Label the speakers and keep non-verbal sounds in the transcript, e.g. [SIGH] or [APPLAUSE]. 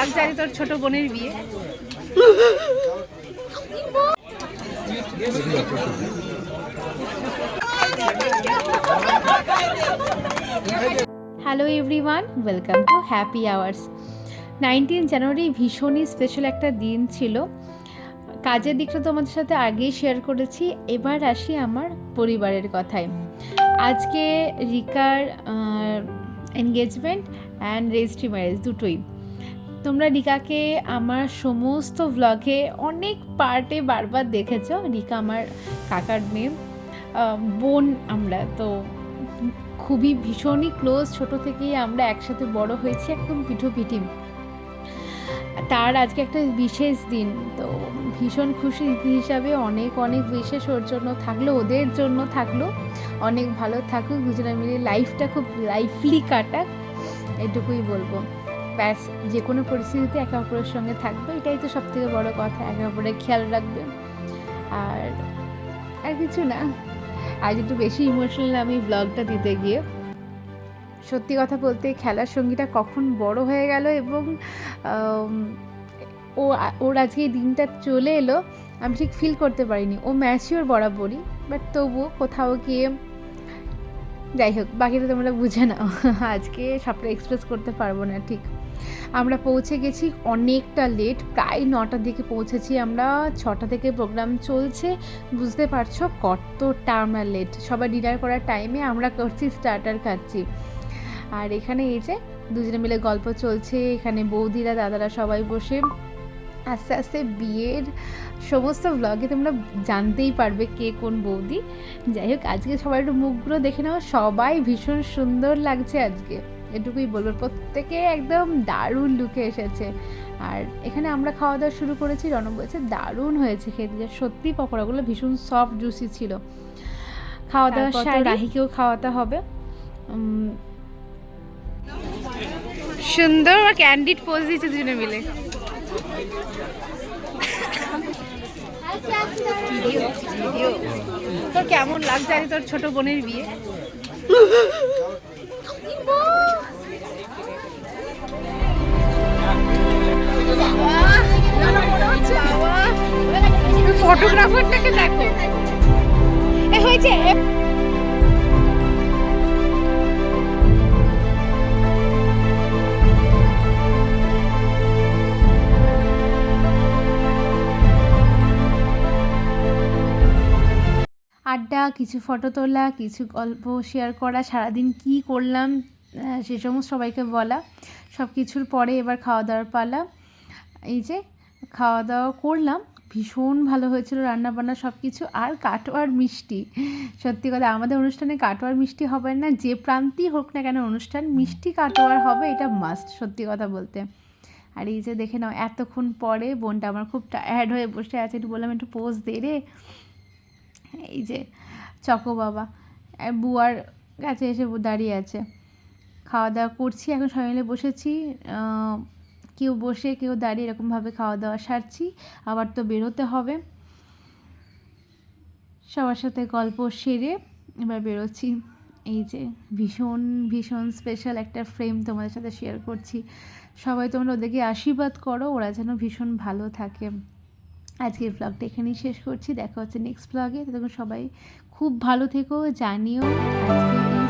Speaker 1: আজ তোর ছোট বোনের বিয়ে। Hello everyone welcome to happy hours nineteen January ভীষণই স্পেশাল একটা দিন ছিল। কাজের দিকটা তোমাদের সাথে আগেই শেয়ার করেছি। এবার আসি আমার পরিবারের কথায়। আজকে রিকার এনগেজমেন্ট অ্যান্ড রেজিস্ট্রি ম্যারেজ দুটোই। তোমরা রিকাকে আমার সমস্ত ভ্লগে অনেক পার্টে বারবার দেখেছ। রিকা আমার কাকার মেয়ে বোন আমরা। তো খুবই ভীষণই ক্লোজ ছোট থেকেই আমরা একসাথে বড় হয়েছি, একদম পিঠোপিঠি। তার আজকে একটা বিশেষ দিন, তো ভীষণ খুশি হিসাবে অনেক অনেক বিশেষ ওর জন্য থাকল, ওদের জন্য থাকল। অনেক ভালো থাকুক, দুজনে মিলে লাইফটা খুব লাইফলি কাটাক, এটুকুই বলব। ব্যাস যে কোনো পরিস্থিতিতে একে অপরের সঙ্গে থাকবে, এটাই তো সব থেকে বড়ো কথা, একে অপরের খেয়াল রাখবে। আর আর কিছু না। আজ একটু বেশি ইমোশনাল আমি ব্লগটা দিতে গিয়ে। সত্যি কথা বলতে খেলার সঙ্গীটা কখন বড় হয়ে গেল এবং ও, ওর আজকে এই দিনটা চলে এলো, আমি ঠিক ফিল করতে পারিনি। ও ম্যাচিওর বরাবরই বাট তবুও কোথাও গিয়ে, যাই হোক, বাকিটা তোমরা বুঝে নাও। আজকে সবটা এক্সপ্রেস করতে পারব না ঠিক। আমরা পৌঁছে গেছি অনেকটা লেট প্রায় নটার দিকে পৌঁছেছি আমরা। ছটা থেকে প্রোগ্রাম চলছে। বুঝতে পারছ কতটা আমরা লেট সবাই ডিনার করার টাইমে আমরা করছি স্টার্টার খাচ্ছি। আর এখানে এই যে দুজনে মিলে গল্প চলছে, এখানে বৌদিরা, দাদারা সবাই বসে। আস্তে আস্তে বিয়ের সমস্ত ব্লগে তোমরা জানতেই পারবে কে কোন বৌদি। যাই হোক, আজকে সবাই একটু মুখগুলো দেখে নাও। সবাই ভীষণ সুন্দর লাগছে আজকে। এটুকুই বলব প্রত্যেকে একদম দারুণ লুকে এসেছে। আর এখানে আমরা খাওয়া দাওয়া শুরু করেছি রণব বলছে দারুণ হয়েছে খেতে যা সত্যি পকোড়াগুলো ভীষণ সফট জুসি ছিল। খাওয়া দাওয়া
Speaker 2: তো
Speaker 1: রাহিকেও খাওয়াতে হবে সুন্দর আর ক্যান্ডিড পোজ দিচ্ছে দুজনে মিলে। তোর কেমন লাগছে তোর ছোট বোনের বিয়ে? [LAUGHS] ফটোগ্রাফারটাকে দেখো। এ হয়েছে আড্ডা কিছু ফটো তোলা কিছু গল্প শেয়ার করা সারাদিন কি করলাম সে সমস্ত সবাইকে বলা। সব কিছুর পরে এবার খাওয়া দাওয়ার পালা। এই যে খাওয়া দাওয়া করলাম। ভীষণ ভালো হয়েছিল রান্না বান্না সব কিছু আর কাটোয়ার মিষ্টি। সত্যি কথা, আমাদের অনুষ্ঠানে কাটোয়ার মিষ্টি হবে না, যে প্রান্তেই হোক না কেন অনুষ্ঠান, মিষ্টি কাটোয়ার হবে, এটা মাস্ট সত্যি কথা বলতে। আর এই যে দেখে নাও, এতক্ষণ পরে বোনটা আমার খুব টায়ার্ড হয়ে বসে আছে, একটু বললাম, একটু পোজ দে রে। এই যে চকো বাবা বুয়ার কাছে এসে দাঁড়িয়ে আছে। খাওয়া দাওয়া করছি, এখন সবাই মিলে বসেছি কেউ বসে, কেউ দাঁড়িয়ে এরকমভাবে খাওয়া দাওয়া সারছি। আবার তো বেরোতে হবে। সবার সাথে গল্প সেরে এবার বেরোচ্ছি। এই যে ভীষণ ভীষণ স্পেশাল একটা ফ্রেম তোমাদের সাথে শেয়ার করছি। সবাই তোমরা ওদেরকে আশীর্বাদ করো, ওরা যেন ভীষণ ভালো থাকে। আজকের ব্লগটা এখানেই শেষ করছি। দেখা হচ্ছে নেক্সট ব্লগে তখন সবাই খুব ভালো থেকো, জানিও। আজকে